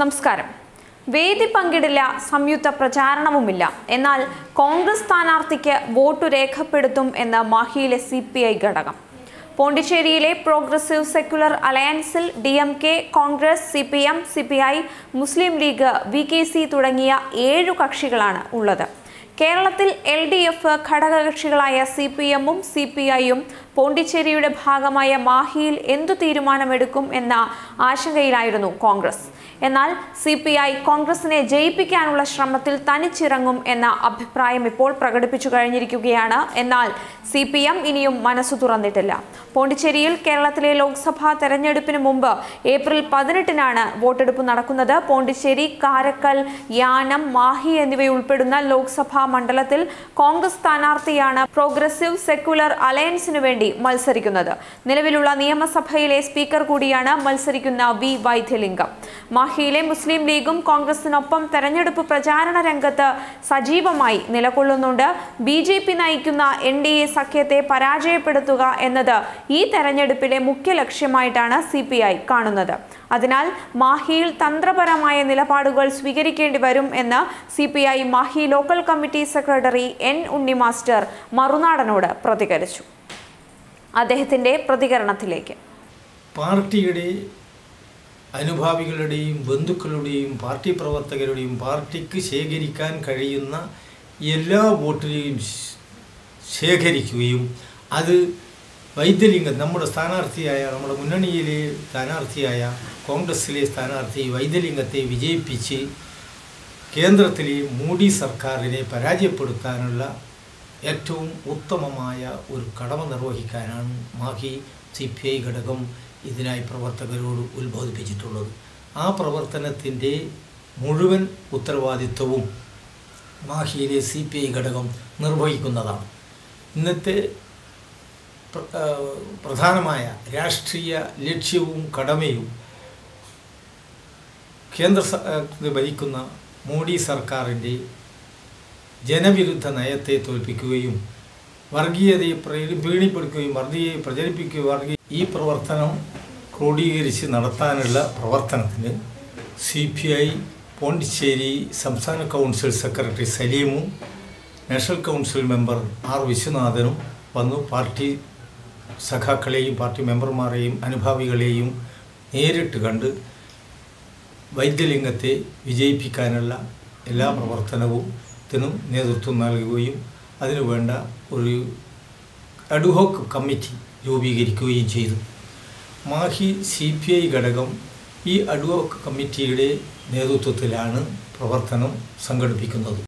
നമസ്കാരം. വേദി പങ്കിടില്ല സംയുക്ത പ്രചാരണവുമില്ല. എന്നാൽ കോൺഗ്രസ് സ്ഥാനാർത്ഥിക്ക് വോട്ടു രേഖപ്പെടുത്തും എന്ന് മാഹിയിലെ സി പി ഐ ഘടകം. പോണ്ടിച്ചേരിയിലെ progressive secular അലയൻസിൽ D M K Congress C P M C P I Muslim League V K C തുടങ്ങിയ ഏഴു കക്ഷികളാണ് ഉള്ളത്. കേരളത്തിൽ എൽ ഡി എഫ് ഘടകകക്ഷികളായ സി പി എമ്മും സി പി ഐയും പോണ്ടിച്ചേരിയുടെ ഭാഗമായ മാഹിയിൽ എന്തു തീരുമാനമെടുക്കും എന്ന ആശങ്കയിലായിരുന്നു കോൺഗ്രസ്. എന്നാൽ സി പി ഐ കോൺഗ്രസിനെ ജയിപ്പിക്കാനുള്ള ശ്രമത്തിൽ തനിച്ചിറങ്ങും എന്ന അഭിപ്രായം ഇപ്പോൾ പ്രകടിപ്പിച്ചു കഴിഞ്ഞിരിക്കുകയാണ്. എന്നാൽ സി പി എം ഇനിയും മനസ്സു തുറന്നിട്ടില്ല. പോണ്ടിച്ചേരിയിൽ കേരളത്തിലെ ലോക്സഭാ തെരഞ്ഞെടുപ്പിന് മുമ്പ് ഏപ്രിൽ പതിനെട്ടിനാണ് വോട്ടെടുപ്പ് നടക്കുന്നത്. പോണ്ടിച്ചേരി കാരക്കൽ യാനം മാഹി എന്നിവയുൾപ്പെടുന്ന ലോക്സഭാ മണ്ഡലത്തിൽ കോൺഗ്രസ് സ്ഥാനാർത്ഥിയാണ് പ്രോഗ്രസീവ് സെക്യുലർ അലയൻസിനു വേണ്ടി മത്സരിക്കുന്നത്. നിലവിലുള്ള നിയമസഭയിലെ സ്പീക്കർ കൂടിയാണ് മത്സരിക്കുന്ന വി വൈദ്യലിംഗം. മാഹിയിലെ മുസ്ലിം ലീഗും കോൺഗ്രസിനൊപ്പം തെരഞ്ഞെടുപ്പ് പ്രചാരണ രംഗത്ത് സജീവമായി നിലകൊള്ളുന്നുണ്ട്. ബി ജെ പി നയിക്കുന്ന എൻ ഡി എ സഖ്യത്തെ പരാജയപ്പെടുത്തുക എന്നത് ഈ തെരഞ്ഞെടുപ്പിലെ മുഖ്യ ലക്ഷ്യമായിട്ടാണ് സി കാണുന്നത്. അതിനാൽ മാഹിയിൽ തന്ത്രപരമായ നിലപാടുകൾ സ്വീകരിക്കേണ്ടി വരും എന്ന് C P I Mahe local committee secretary N Unni master മറുനാടനോട് പ്രതികരിച്ചു. അദ്ദേഹത്തിന്റെ പ്രതികരണത്തിലേക്ക്. പാർട്ടിയുടെ അനുഭാവികളുടെയും ബന്ധുക്കളുടെയും പാർട്ടി പ്രവർത്തകരുടെയും പാർട്ടിക്ക് ശേഖരിക്കാൻ കഴിയുന്ന എല്ലാ വോട്ടിനെയും ശേഖരിക്കുകയും അത് വൈദ്യലിംഗം നമ്മുടെ സ്ഥാനാർത്ഥിയായ നമ്മുടെ മുന്നണിയിലെ സ്ഥാനാർത്ഥിയായ കോൺഗ്രസ്സിലെ സ്ഥാനാർത്ഥി വൈദ്യലിംഗത്തെ വിജയിപ്പിച്ച് കേന്ദ്രത്തിലെ മോഡി സർക്കാരിനെ പരാജയപ്പെടുത്താനുള്ള ഏറ്റവും ഉത്തമമായ ഒരു കടമ നിർവഹിക്കാനാണ് മാഹി സി പി ഐ ഘടകം ഇതിനായി പ്രവർത്തകരോട് ഉത്ബോധിപ്പിച്ചിട്ടുള്ളത് ആ പ്രവർത്തനത്തിന്റെ മുഴുവൻ ഉത്തരവാദിത്വവും മാഹിയിലെ സി പി ഐ ഘടകം നിർവഹിക്കുന്നതാണ്. ഇന്നത്തെ പ്രധാനമായ രാഷ്ട്രീയ ലക്ഷ്യവും കടമയും കേന്ദ്ര ഭരിക്കുന്ന മോഡി സർക്കാരിന്റെ ജനവിരുദ്ധ നയത്തെ തോൽപ്പിക്കുകയും വർഗീയതയെ പ്രീണിപ്പെടുക്കുകയും വർഗീയതയെ പ്രചരിപ്പിക്കുകയും വർഗീയ ഈ പ്രവർത്തനം ക്രോഡീകരിച്ച് നടത്താനുള്ള പ്രവർത്തനത്തിന് സി പി ഐ പോണ്ടിച്ചേരി സംസ്ഥാന കൗൺസിൽ സെക്രട്ടറി സലീമും നാഷണൽ കൗൺസിൽ മെമ്പർ ആർ വിശ്വനാഥനും വന്നു. പാർട്ടി സഖാക്കളെയും പാർട്ടി മെമ്പർമാരെയും അനുഭാവികളെയും നേരിട്ട് കണ്ട് വൈദ്യലിംഗത്തെ വിജയിപ്പിക്കാനുള്ള എല്ലാ പ്രവർത്തനവും ത്തിനും നേതൃത്വം നൽകുകയും അതിനുവേണ്ട ഒരു അഡുഹോക്ക് കമ്മിറ്റി രൂപീകരിക്കുകയും ചെയ്തു. മാഹി സി പി ഐ ഘടകം ഈ അഡ്വോക്ക് കമ്മിറ്റിയുടെ നേതൃത്വത്തിലാണ് പ്രവർത്തനം സംഘടിപ്പിക്കുന്നത്.